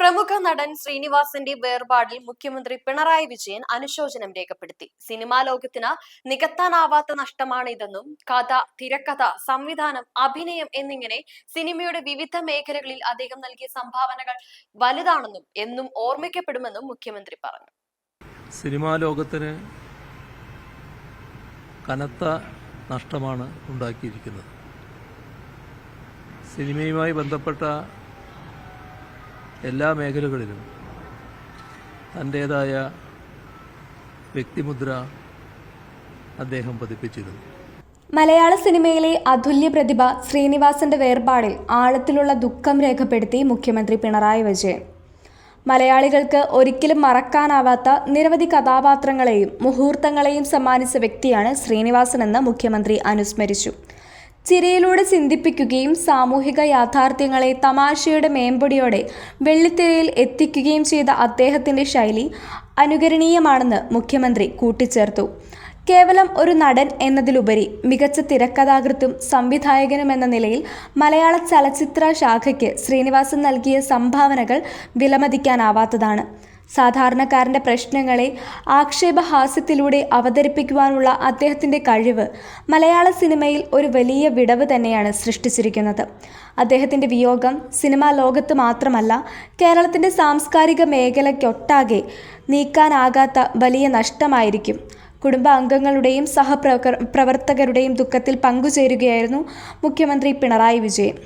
പ്രമുഖ നടൻ ശ്രീനിവാസന്റെ വേർപാടിൽ മുഖ്യമന്ത്രി പിണറായി വിജയൻ അനുശോചനം രേഖപ്പെടുത്തി. സിനിമാ ലോകത്തിന് നികത്താനാവാത്ത നഷ്ടമാണ് ഇതെന്നും കഥ തിരക്കഥ സംവിധാനം അഭിനയം എന്നിങ്ങനെ സിനിമയുടെ വിവിധ മേഖലകളിൽ അദ്ദേഹം നൽകിയ സംഭാവനകൾ വലുതാണെന്നും എന്നും ഓർമ്മിക്കപ്പെടുമെന്നും മുഖ്യമന്ത്രി പറഞ്ഞു. സിനിമാ ലോകത്തിന് കനത്ത നഷ്ടമാണ് ഉണ്ടാക്കിയിരിക്കുന്നത്. സിനിമയുമായി ബന്ധപ്പെട്ട എല്ലാ മേഖലകളിലും തന്റേതായ വ്യക്തിമുദ്ര അദ്ദേഹം പതിപ്പിച്ചിരുന്നു. മലയാള സിനിമയിലെ അതുല്യ പ്രതിഭ ശ്രീനിവാസന്റെ വേർപാടിൽ ആഴത്തിലുള്ള ദുഃഖം രേഖപ്പെടുത്തി മുഖ്യമന്ത്രി പിണറായി വിജയൻ. മലയാളികൾക്ക് ഒരിക്കലും മറക്കാനാവാത്ത നിരവധി കഥാപാത്രങ്ങളെയും മുഹൂർത്തങ്ങളെയും സമ്മാനിച്ച വ്യക്തിയാണ് ശ്രീനിവാസൻ എന്ന് മുഖ്യമന്ത്രി അനുസ്മരിച്ചു. ചിരിയിലൂടെ ചിന്തിപ്പിക്കുകയും സാമൂഹിക യാഥാർത്ഥ്യങ്ങളെ തമാശയുടെ മേമ്പൊടിയോടെ വെള്ളിത്തിരയിൽ എത്തിക്കുകയും ചെയ്ത അദ്ദേഹത്തിന്റെ ശൈലി അനുകരണീയമാണെന്ന് മുഖ്യമന്ത്രി കൂട്ടിച്ചേർത്തു. കേവലം ഒരു നടൻ എന്നതിലുപരി മികച്ച തിരക്കഥാകൃത്തും സംവിധായകനും എന്ന നിലയിൽ മലയാള ചലച്ചിത്ര ശാഖയ്ക്ക് ശ്രീനിവാസൻ നൽകിയ സംഭാവനകൾ വിലമതിക്കാനാവാത്തതാണ്. സാധാരണക്കാരന്റെ പ്രശ്നങ്ങളെ ആക്ഷേപഹാസ്യത്തിലൂടെ അവതരിപ്പിക്കുവാനുള്ള അദ്ദേഹത്തിന്റെ കഴിവ് മലയാള സിനിമയിൽ ഒരു വലിയ വിടവ് തന്നെയാണ് സൃഷ്ടിച്ചിരിക്കുന്നത്. അദ്ദേഹത്തിന്റെ വിയോഗം സിനിമാ ലോകത്ത് മാത്രമല്ല കേരളത്തിന്റെ സാംസ്കാരിക മേഖലയ്ക്കൊട്ടാകെ നീക്കാനാകാത്ത വലിയ നഷ്ടമായിരിക്കും. കുടുംബാംഗങ്ങളുടെയും സഹപ്രവർത്തകരുടെയും ദുഃഖത്തിൽ പങ്കുചേരുകയായിരുന്നു മുഖ്യമന്ത്രി പിണറായി വിജയൻ.